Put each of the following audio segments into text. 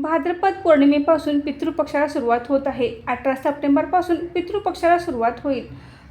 भाद्रपद पौर्णिमेपासून पितृपक्षाला सुरुवात होत आहे. अठरा सप्टेंबरपासून पितृपक्षाला सुरुवात होईल.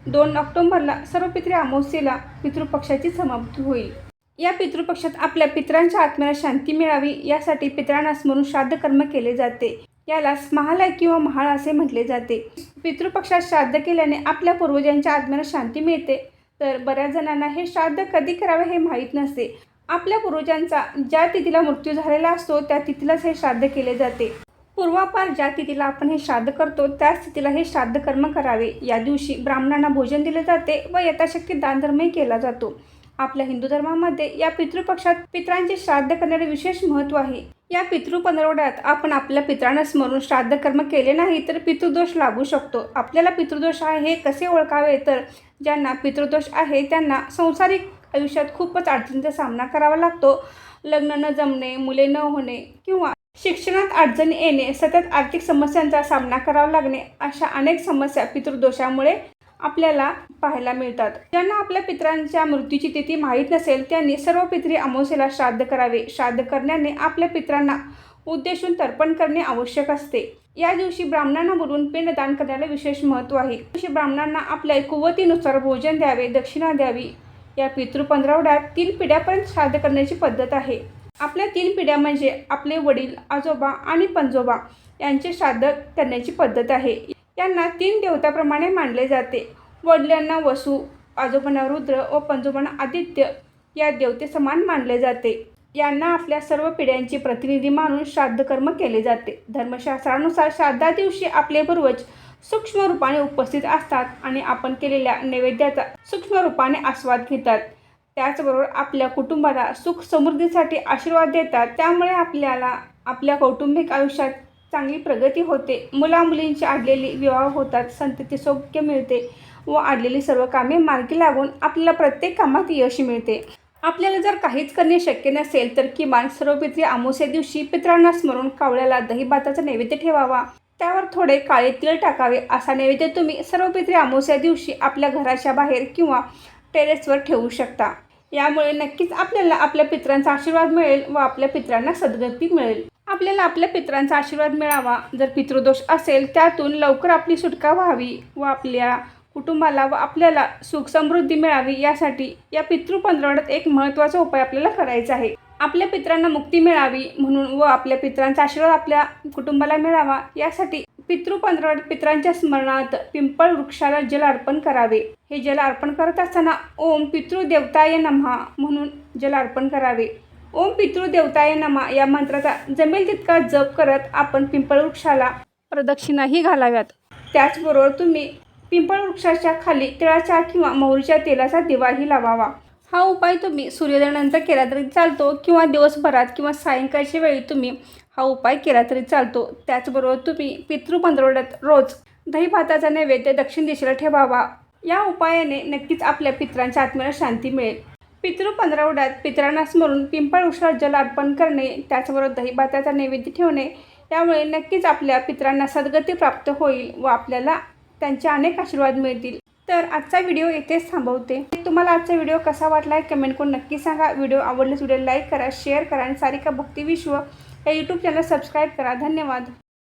दोन ऑक्टोंबरला सर्व पितृ अमावस्येला पितृपक्षाची समाप्ती होईल. या पितृपक्षात आपल्या पितरांच्या आत्म्याला शांती मिळावी यासाठी पित्रांना स्मरून श्राद्ध कर्म केले जाते. याला महालय किंवा महाळ असे म्हटले जाते. पितृपक्षात श्राद्ध केल्याने आपल्या पूर्वजांच्या आत्म्याला शांती मिळते. तर बऱ्याच जणांना हे श्राद्ध कधी करावे हे माहीत नसते. आपल्या पूर्वजांचा ज्या तिथीला मृत्यू झालेला असतो त्या तिथीलाच हे श्राद्ध केले जाते. पूर्वापार ज्या तिथीला आपण हे श्राद्ध करतो त्याच तिथीला हे श्राद्ध कर्म करावे. या दिवशी ब्राह्मणांना भोजन दिले जाते व यथाशक्ती दानधर्मही केला जातो. आपल्या हिंदू धर्मामध्ये या पितृपक्षात पितरांचे श्राद्ध करण्याचे विशेष महत्त्व आहे. या पितृ पंधरवड्यात आपण आपल्या पित्रांना स्मरून श्राद्ध कर्म केले नाही तर पितृदोष लागू शकतो. आपल्याला पितृदोष आहे हे कसे ओळखावे? तर ज्यांना पितृदोष आहे त्यांना संसारिक आयुष्यात खूपच अडचणींचा सामना करावा लागतो. लग्न न जमणे मुले न होणे किंवा शिक्षणात अडचणी येणे सतत आर्थिक समस्यांचा सामना करावा लागणे अशा अनेक समस्या पितृदोषामुळे आपल्याला पाहायला मिळतात. ज्यांना आपल्या पित्रांच्या मृत्यूची तिथी माहीत नसेल त्यांनी सर्व पित्री अमावस्येला श्राद्ध करावे. श्राद्ध करण्याने आपल्या पित्रांना उद्देशून तर्पण करणे आवश्यक असते. या दिवशी ब्राह्मणांना बोलून पिंडदान करण्याला विशेष महत्त्व आहे. दिवशी ब्राह्मणांना आपल्या कुवतीनुसार भोजन द्यावे दक्षिणा द्यावी. या पितृपंधरवड्यात तीन पिढ्यापर्यंत श्राद्ध करण्याची पद्धत आहे. आपल्या तीन पिढ्या म्हणजे आपले वडील आजोबा आणि पंजोबा यांचे श्राद्ध करण्याची पद्धत आहे. यांना तीन देवताप्रमाणे मानले जाते. वडिलांना वसू आजोबांना रुद्र व पंजोबांना आदित्य या देवते समान मानले जाते. यांना आपल्या सर्व पिढ्यांचे प्रतिनिधी मानून श्राद्ध कर्म केले जाते. धर्मशास्त्रानुसार श्राद्धा दिवशी आपले पूर्वज सूक्ष्म रूपाने उपस्थित असतात आणि आपण केलेल्या नैवेद्याचा सूक्ष्म रूपाने आस्वाद घेतात. त्याचबरोबर आपल्या कुटुंबाला सुख समृद्धीसाठी आशीर्वाद देतात. त्यामुळे आपल्याला आपल्या कौटुंबिक आयुष्यात चांगली प्रगती होते. मुलामुलींची आडलेली विवाह होतात. संतती सौख्य मिळते व आडलेली सर्व कामे मार्गी लागून आपल्याला प्रत्येक कामात यश मिळते. आपल्याला जर काहीच करणे शक्य नसेल तर किमान सर्व पित्री अमावस्या दिवशी पित्रांना स्मरून कावळ्याला दही भाताचा नैवेद्य ठेवावा. त्यावर थोडे काळे तीळ टाकावे. असा नैवेद्य तुम्ही सर्व पित्री अमावस्या दिवशी आपल्या घराच्या बाहेर किंवा टेरेसवर ठेवू शकता. यामुळे नक्कीच आपल्याला आपल्या पित्रांचा आशीर्वाद मिळेल व आपल्या पित्रांना सद्गती मिळेल. आपल्याला आपल्या पित्रांचा आशीर्वाद मिळावा. जर पितृदोष असेल त्यातून लवकर आपली सुटका व्हावी व आपल्या कुटुंबाला व आपल्याला सुख समृद्धी मिळावी. यासाठी या पितृ पंधरवड्यात एक महत्त्वाचा उपाय आपल्याला करायचा आहे. आपल्या पित्रांना मुक्ती मिळावी म्हणून व आपल्या पित्रांचा आशीर्वाद आपल्या कुटुंबाला मिळावा यासाठी पितृ पंधरवड पित्रांच्या स्मरणार्थ पिंपळ वृक्षाला जल अर्पण करावे. हे जल अर्पण करत असताना ओम पितृदेवताय नमहा म्हणून जल अर्पण करावे. ओम पितृदेवताय नमा या मंत्राचा जमेल तितका जप करत आपण पिंपळ वृक्षाला प्रदक्षिणाही घालाव्यात. त्याचबरोबर तुम्ही पिंपळ वृक्षाच्या खाली तिळाच्या किंवा मोहरीच्या तेलाचा दिवाही लावावा. हा उपाय तुम्ही सूर्योदयानंतर केला तरी चालतो किंवा दिवसभरात किंवा सायंकाळच्या वेळी तुम्ही हा उपाय केला तरी चालतो. त्याचबरोबर तुम्ही पितृ पंधरवड्यात रोज दही भाताचा नैवेद्य दक्षिण दिशेला ठेवावा. या उपायाने नक्कीच आपल्या पित्रांच्या आत्म्याला शांती मिळेल. पितृ पंधरवड्यात पितरांना स्मरून पिंपळ वृक्षात जल अर्पण करणे त्याचबरोबर दही भाताचा नैवेद्य ठेवणे यामुळे नक्कीच आपल्या पित्रांना सद्गती प्राप्त होईल व आपल्याला त्यांचे अनेक आशीर्वाद मिळतील. तर आजचा व्हिडिओ येथेच थांबवते. तुम्हाला आजचा व्हिडिओ कसा वाटला आहे कमेंट करून नक्की सांगा. व्हिडिओ आवडल्यास व्हिडिओ लाईक करा शेअर करा आणि सारिका भक्ती विश्व या यूट्यूब चॅनल सबस्क्राईब करा. धन्यवाद.